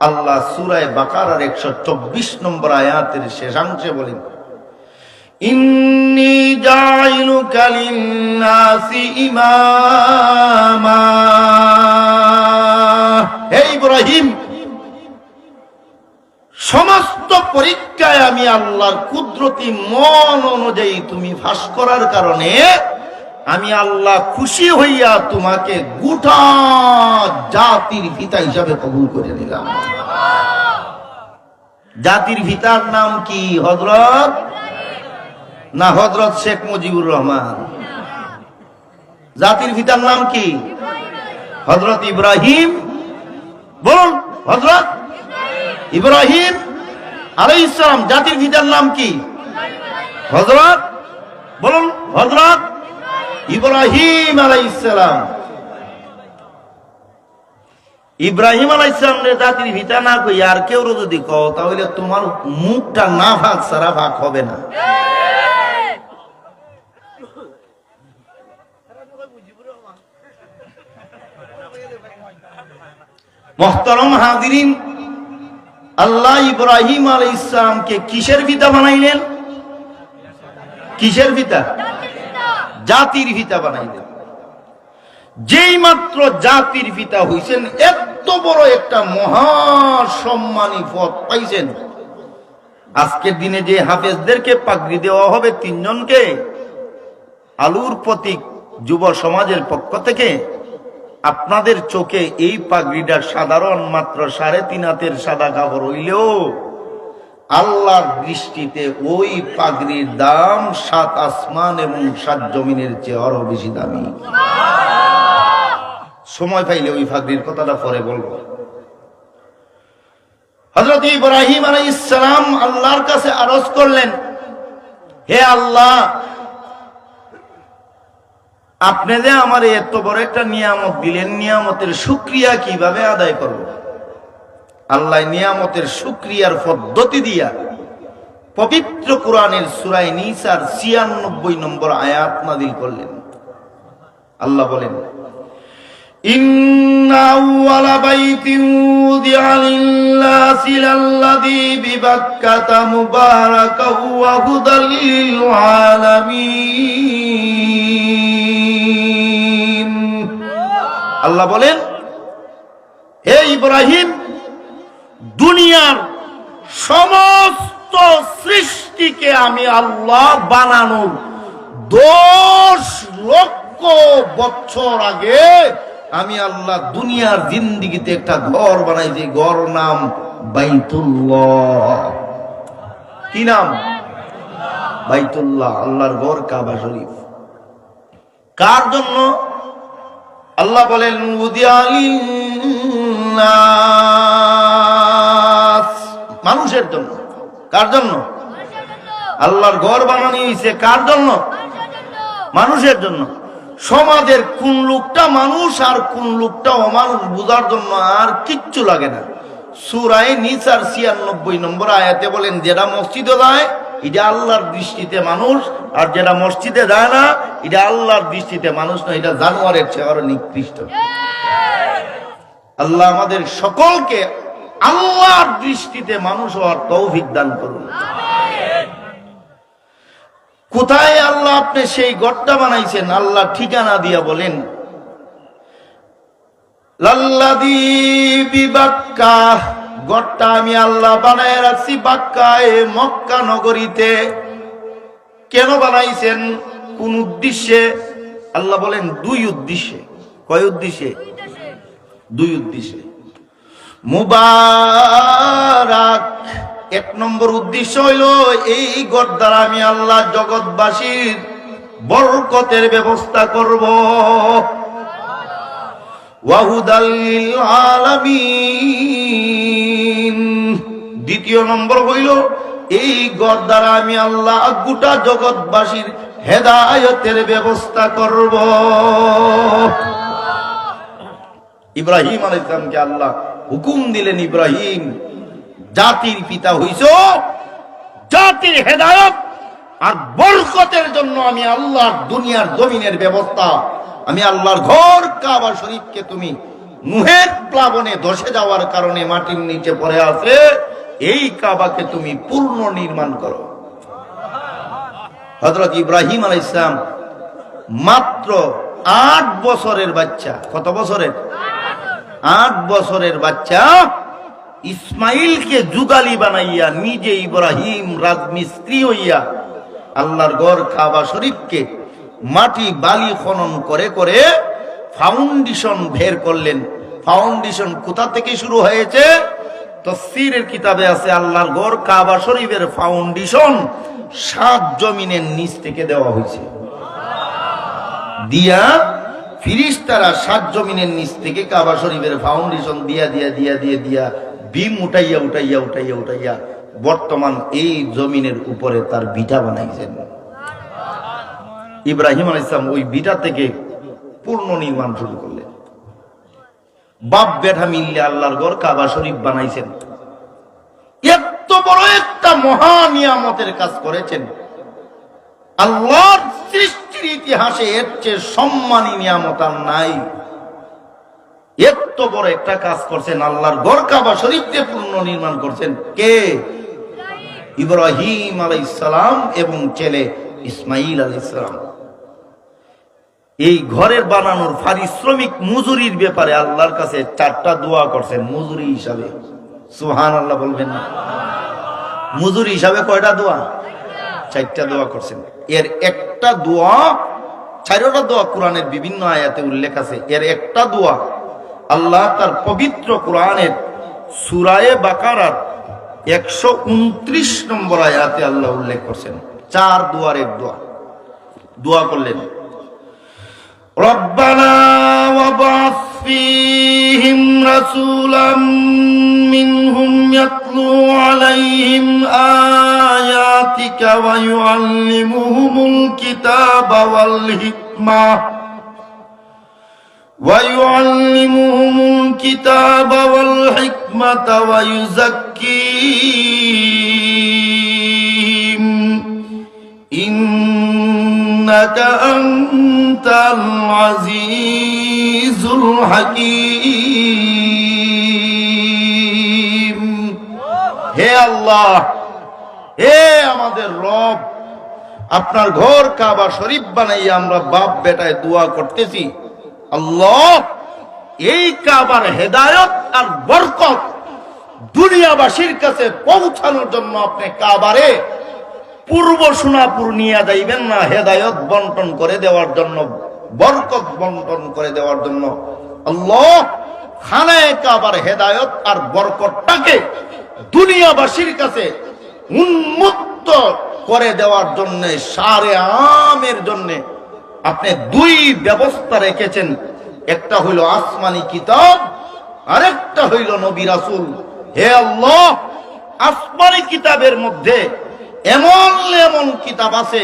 আল্লাহ সুরায় বাকারার একশো চব্বিশ নম্বর আয়াতের শেষাংশে বলেন, ইন্নি সমস্ত পরীক্ষায় আমি আল্লাহর কুদরতি মন অনুযায়ী তুমি ফাঁস করার কারণে আমি আল্লাহ খুশি হইয়া তোমাকে গোটা জাতির পিতা হিসাবে কবুল করে নিলাম। জাতির পিতার নাম কি হজরত না হজরত শেখ মুজিবুর রহমান। জাতির ভিতার নাম কি? হজরত ইব্রাহিম। বলুন হজরত ইব্রাহিম আলাই ইসলাম জাতির ভিতার নাম কি? হজরত বলুন হজরত ইব্রাহিম আলাই ইসলাম ইব্রাহিম আলাই ইসলামের জাতির পিতা না কই আর কেউ যদি কও, তাহলে তোমার মুখটা না ভাগ সারা ভাগ হবে না। মহতরম হাদিরিন আল্লাহ ইব্রাহিম আল ইসলামকে কিসের পিতা বানাইলেন? কিসের পিতা জাতির পিতা বানাইলেন যেই মাত্র জাতির পিতা হইছেন এত বড় একটা মহা সম্মানী পদ পাইছেন। আজকের দিনে যে হাফেজদেরকে পাগড়ি দেওয়া হবে তিনজনকে, আলুর প্রতীক যুব সমাজের পক্ষ থেকে আপনাদের চোখে এই পাগড়িটা সাধারণ মাত্র সাড়ে তিন হাতের সাদা কাপড় হইলেও আল্লাহর দৃষ্টিতে ওই পাগড়ির দাম সাত আসমান এবং সাত জমিনের চেয়ে আরও বেশি দামি। সময় পাইলে ওই পাগড়ির কথাটা পরে বলব। হজরত ইব্রাহিম আলাই ইসলাম আল্লাহর কাছে আরজ করলেন, হে আল্লাহ, আপনি যে আমার এত বড় একটা নিয়ামত দিলেন, নিয়ামতের সুক্রিয়া কীভাবে আদায় করব? আল্লাহ নিয়ামতের সুক্রিয়ার পদ্ধতি দিয়া পবিত্র কোরআনের সুরাই নিসার ছিয়ানব্বই নম্বর আয়াত নাদিল করলেন আল্লাহ বলেন إن أول بيت وضع للناس للذي ببكة مباركا وهدى للعالمين আল্লাহ বলেন হে ইব্রাহিম দুনিয়ার সমস্ত সৃষ্টিকে আমি আল্লাহ বানানোর দশ লক্ষ বছর আগে আমি আল্লাহ দুনিয়ার জিন্দিগিতে একটা ঘর বানাইছি ঘর নাম বাইতুল্লাহ। কি নাম? বাইতুল্লাহ আল্লাহর ঘর কাবা শরীফ। কার জন্য? আল্লাহ বলেন উদিয়ালিন্নাস, মানুষের জন্য। কার জন্য? আল্লাহর ঘর বানানি হয়েছে কার জন্য? মানুষের জন্য। সমাজের কোন লোকটা মানুষ আর কোন লোকটা অমানুষ বোঝার জন্য আর কিচ্ছু লাগে না। সুরায় নিসার ছিয়ানব্বই নম্বর আয়াতে বলেন যেটা মসজিদে যায় এটা আল্লাহর দৃষ্টিতে মানুষ আর যেটা মসজিদে যায় না এটা আল্লাহর দৃষ্টিতে মানুষ না এটা জানোয়ারের চেয়ে আরও নিকৃষ্ট। আল্লাহ আমাদের সকলকে আল্লাহর দৃষ্টিতে মানুষ হওয়ার তৌফিক দান করুন। কোথায় আল্লাহ আপনি সেই গড়টা বানাইছেন? আল্লাহ ঠিকানা দিয়া বলেন। গড়টা আমি আল্লাহ বানায় রাখছি বাক্কায় মক্কা নগরীতে। কেন বানাইছেন? কোন উদ্দেশ্যে? আল্লাহ বলেন দুই উদ্দেশ্যে। কয় উদ্দেশ্যে। দুই উদ্দেশ্যে। মুবারাক। এক নম্বর উদ্দেশ্য হইল, এই গড় দ্বারা আমি আল্লাহ জগৎবাসীর বরকতের ব্যবস্থা করব। ওয়াহুদাল্লিল আলামিন। দ্বিতীয় নম্বর হইল, এই গড় দ্বারা আমি আল্লাহ গোটা জগৎবাসীর হেদায়তের ব্যবস্থা করব। ইব্রাহিম আল ইসলামকে আল্লাহ হুকুম দিলেন ইব্রাহিম, জাতির পিতা হইছ, জাতির হেদায়ত আর বরকতের জন্য আমি আল্লাহর দুনিয়ার জমিনের ব্যবস্থা। আমি আল্লাহর ঘর কাবা শরীফকে তুমি নুহের প্লাবনে ধসে যাওয়ার কারণে মাটির নিচে পড়ে আছে, এই কাবাকে তুমি পূর্ণ নির্মাণ করো। হজরত ইব্রাহিম আল ইসলাম মাত্র আট বছরের বাচ্চা, কত বছরের? আট বছরের বাচ্চা ইসমাইলকে যুগালি বানাইয়া নিজে ইব্রাহিম রাজমিস্ত্রি হইয়া আল্লাহর গড় কাবা শরীফকে মাটি বালি খনন করে করে ফাউন্ডেশন বের করলেন। ফাউন্ডেশন কোথা থেকে শুরু হয়েছে? তফসিরের কিতাবে আছে, আল্লাহর গড় কাবা শরীফের ফাউন্ডেশন সাত জমিনের নিচ থেকে দেওয়া হয়েছে। দিয়া ফিরিস্তারা সাত জমিনের নিচ থেকে কাবা শরীফের ফাউন্ডেশন দিয়া দিয়া দিয়া দিয়া দিয়া বিম উঠাইয়া উঠাইয়া উঠাইয়া উঠাইয়া বর্তমান এই জমিনের উপরে তার বিটা বানাইছেন। ইব্রাহিম আল ইসলাম ওই বিটা থেকে পূর্ণ নির্মাণ শুরু করলেন। বাপ বেঠা মিললে আল্লাহর গড় কাবা শরীফ বানাইছেন। এত বড় একটা মহা নিয়ামতের কাজ করেছেন। আল্লাহর সৃষ্টির ইতিহাসে এর চেয়ে সম্মানী নিয়ামত আর নাই। এত বড় একটা কাজ করছেন, আল্লাহর পূর্ণ নির্মাণ করছেন কে? ইব্রাহিম আলাইসালাম এবং ছেলে ইসমাইল আলাইসালাম। এই ঘরের বানানোর পারিশ্রমিক মজুরির ব্যাপারে আল্লাহর কাছে চারটা দোয়া করছেন, মজুরি হিসাবে। সুহান আল্লাহ বলবেন না। মজুরি হিসাবে কয়টা দোয়া? চারটা দোয়া করছেন এর একটা দোয়া চারোটা দোয়া কোরআনের বিভিন্ন আয়াতে উল্লেখ আছে এর একটা দোয়া আল্লাহ তার পবিত্র কোরআনের সুরায়ে বাকারার একশো উনত্রিশ নম্বর আয়াতে আল্লাহ উল্লেখ করছেন চার দুয়ারের দোয়া দোয়া করলেন ربنا وابعث فيهم رسولا منهم يتلو عليهم آياتك ويعلمهم الكتاب والحكمة. ويعلمهم الكتاب والحكمة ويزكيهم. إنك أنت العزيز الحكيم. হে আল্লাহ, হে আমাদের রব, আপনার ঘর কাবা শরীফ বানাইয়া আমরা বাপ বেটায় দোয়া করতেছি। আল্লাহ, এই কাবার হেদায়ত আর বরকত দুনিয়াবাসীর কাছে পৌঁছানোর জন্য আপনি কাবারে পূর্ব সোনাপুর নিয়ে যাইবেন না, হেদায়ত বন্টন করে দেওয়ার জন্য, বরকত বন্টন করে দেওয়ার জন্য। আল্লাহ, খানায় কাবার হেদায়ত আর বরকতটাকে দুনিয়াবাসীর কাছে উন্মুক্ত করে দেওয়ার জন্য, সারে আমের জন্য আপনি দুই ব্যবস্থা রেখেছেন। একটা হইল আসমানি কিতাব, আরেকটা হইল নবী রাসুল। হে আল্লাহ, আসমানি কিতাবের মধ্যে এমন এমন কিতাব আছে,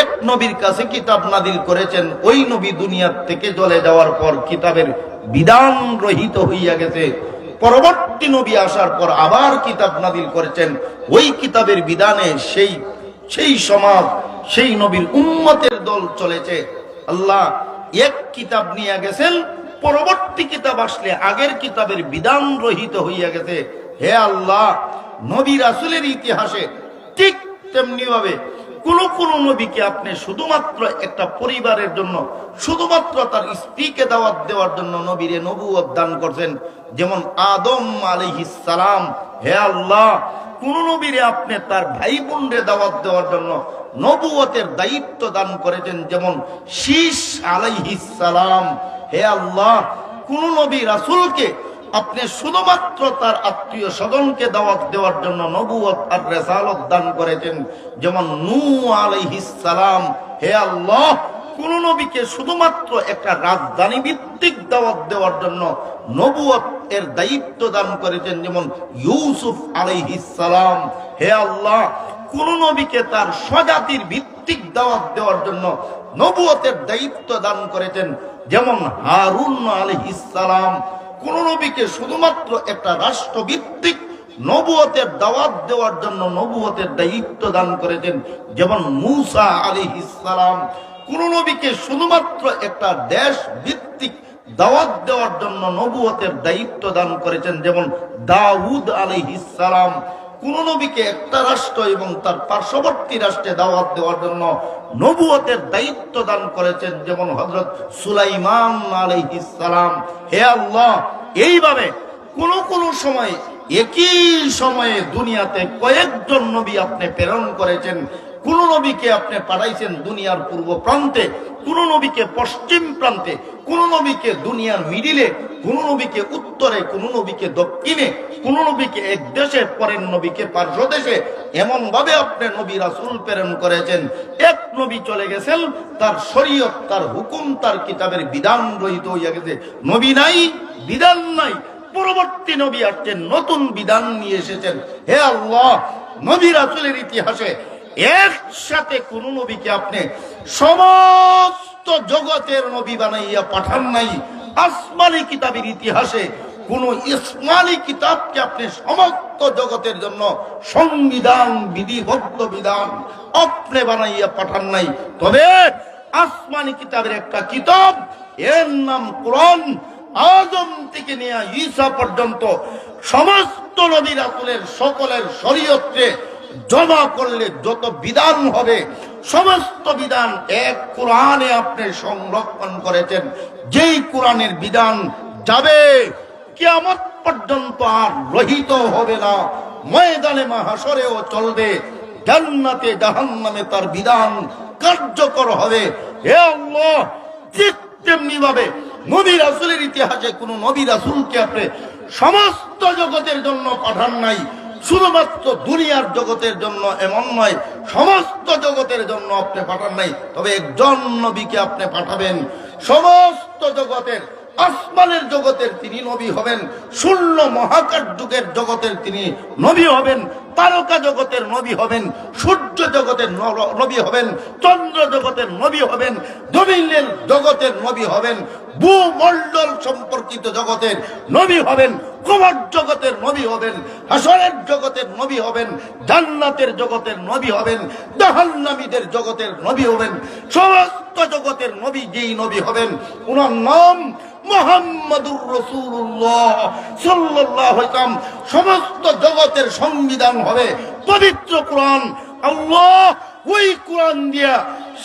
এক নবীর কাছে কিতাব নাদিল করেছেন, ওই নবী দুনিয়ার থেকে চলে যাওয়ার পর কিতাবের বিধান রহিত হইয়া গেছে। পরবর্তী নবী আসার পর আবার কিতাব নাদিল করেছেন। ওই কিতাবের বিধানে সেই সেই সমাজ, সেই নবীর উম্মতের দল চলেছে। আল্লাহ এক কিতাব নিয়ে গেছেন, পরবর্তী কিতাব আসলে আগের কিতাবের বিধান রহিত হইয়া গেছে। হে আল্লাহ, নবী রাসুলের ইতিহাসে ঠিক তেমনি ভাবে কোন কোন নবীকে আপনি শুধুমাত্র একটা পরিবারের জন্য, শুধুমাত্র তার স্ত্রীকে দাওয়াত দেওয়ার জন্য নবীরে নবুয়ত দান করছেন। যেমন আদম সালাম, হে আল্লাহ, কোন নবীরে আপনি তার ভাই বোনরে দাওয়াত দেওয়ার জন্য নবুয়তের দায়িত্ব দান করেছেন। যেমন শীষ সালাম, হে আল্লাহ, কোন নবী রাসূলকে আপনি শুধুমাত্র তার আত্মীয় স্বজনকে দাওয়াত দেওয়ার জন্য নবুয়ত আর রেসালত দান করেছেন। যেমন নু সালাম, হে আল্লাহ, কোন নবীকে শুধুমাত্র একটা রাজধানী ভিত্তিক দাওয়াত দেওয়ার জন্য নবুয়ত এর দায়িত্ব দান করেছেন। যেমন ইউসুফ সালাম, হে আল্লাহ, কোন নবীকে তার স্বজাতির ভিত্তিক দাওয়াত দেওয়ার জন্য নবুয়তের দায়িত্ব দান করেছেন। যেমন হারুন আলাইহিস সালাম কোন নবীকে শুধুমাত্র একটা রাষ্ট্রভিত্তিক নবুয়তের দাওয়াত দেওয়ার জন্য নবুয়তের দায়িত্ব দান করেছেন যেমন মুসা আলী ইসালাম কোন নবীকে শুধুমাত্র একটা দেশ ভিত্তিক দাওয়াত দেওয়ার জন্য নবুয়তের দায়িত্ব দান করেছেন যেমন দাউদ আলাইহিসসালাম কোন নবীকে একটা রাষ্ট্র এবং তার পার্শ্ববর্তী রাষ্ট্রে দাওয়াত দেওয়ার জন্য নবুয়তের দায়িত্ব দান করেছেন যেমন হজরত সুলাইমান আলহিসাম হে আল্লাহ, এইভাবে কোন কোন সময়, একই সময়ে দুনিয়াতে কয়েকজন নবী আপনি প্রেরণ করেছেন। কোন নবীকে আপনি পাঠাইছেন দুনিয়ার পূর্ব প্রান্তে, কোন নবীকে পশ্চিম প্রান্তে, কোন নবীকে দুনিয়ার মিডিলে কোন নবীকে উত্তরে, কোন নবীকে দক্ষিণে, কোন নবীকে এক দেশে, পরের নবীকে পার্শ্ব দেশে এমন ভাবে আপনি নবী রাসুল প্রেরণ করেছেন। এক নবী চলে গেছেন, তার শরীয়ত, তার হুকুম, তার কিতাবের বিধান রহিত হইয়া গেছে। নবী নাই, বিধান নাই, পরবর্তী নবী আসছেন, নতুন বিধান নিয়ে এসেছেন। হে আল্লাহ, নবী রাসূলের ইতিহাসে একসাথে কোন নবীকে আপনি সমস্ত জগতের নবী বানাইয়া পাঠান নাই। আসমানি কিতাবের ইতিহাসে কোন ইসমানি কিতাবকে আপনি সমস্ত জগতের জন্য সংবিধান, বিধিবদ্ধ বিধান আপনি বানাইয়া পাঠান নাই। তবে আসমানি কিতাবের একটা কিতাব, এর নাম কোরআন। আদম থেকে নিয়ে ঈসা পর্যন্ত সমস্ত নবী রাসূলের সকলের শরীয়তে জমা করলে যত বিধান হবে, সমস্ত বিধান এক কোরআনে আপনি সংরক্ষণ করেছেন। যেই কোরআনের বিধান যাবে, কিয়ামত পর্যন্ত আর রহিত হবে না। ময়দানে মাহাসরেও চলবে, জান্নাতে জাহান্নামে তার বিধান কার্যকর হবে। হে আল্লাহ, ঠিক তেমনি ভাবে নবী ইতিহাসে কোন নবী রাসূলকে আপনি সমস্ত জগতের জন্য পাঠান নাই। শুধুমাত্র দুনিয়ার জগতের জন্য এমন নয়, সমস্ত জগতের জন্য আপনি পাঠান নাই, তবে একজন নবীকে আপনি পাঠাবেন। সমস্ত জগতের, আসমানের জগতের তিনি নবী হবেন, শূন্য মহাকাশ যুগের জগতের তিনি নবী হবেন, তারকা জগতের নবী হবেন, সূর্য জগতের নবী হবেন, চন্দ্র জগতের নবী হবেন দমিনের জগতের নবী হবেন, ভূমণ্ডল সম্পর্কিত জগতের নবী হবেন কবর জগতের নবী হবেন, হাসরের জগতের নবী হবেন, জান্নাতের জগতের নবী হবেন, জাহান্নামীদের জগতের নবী হবেন, সমস্ত জগতের নবী যেই নবী হবেন ওনার নাম মোহাম্মদুর রসুল্লাহ আলাইহি ওয়াসাল্লাম সমস্ত জগতের সংবিধান হবে পবিত্র কোরআন। আল্লাহ ওই কোরআন দিয়া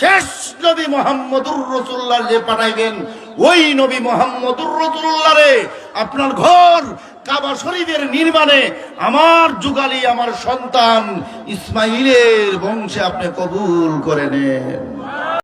শেষ নবী মোহাম্মদুর রসুল্লাহ যে পাঠাইবেন ওই নবী রসুল্লাহ রে আপনার ঘর কাবা শরীফের নির্মাণে আমার যুগালি, আমার সন্তান ইসমাইলের বংশে আপনি কবুল করে নেন।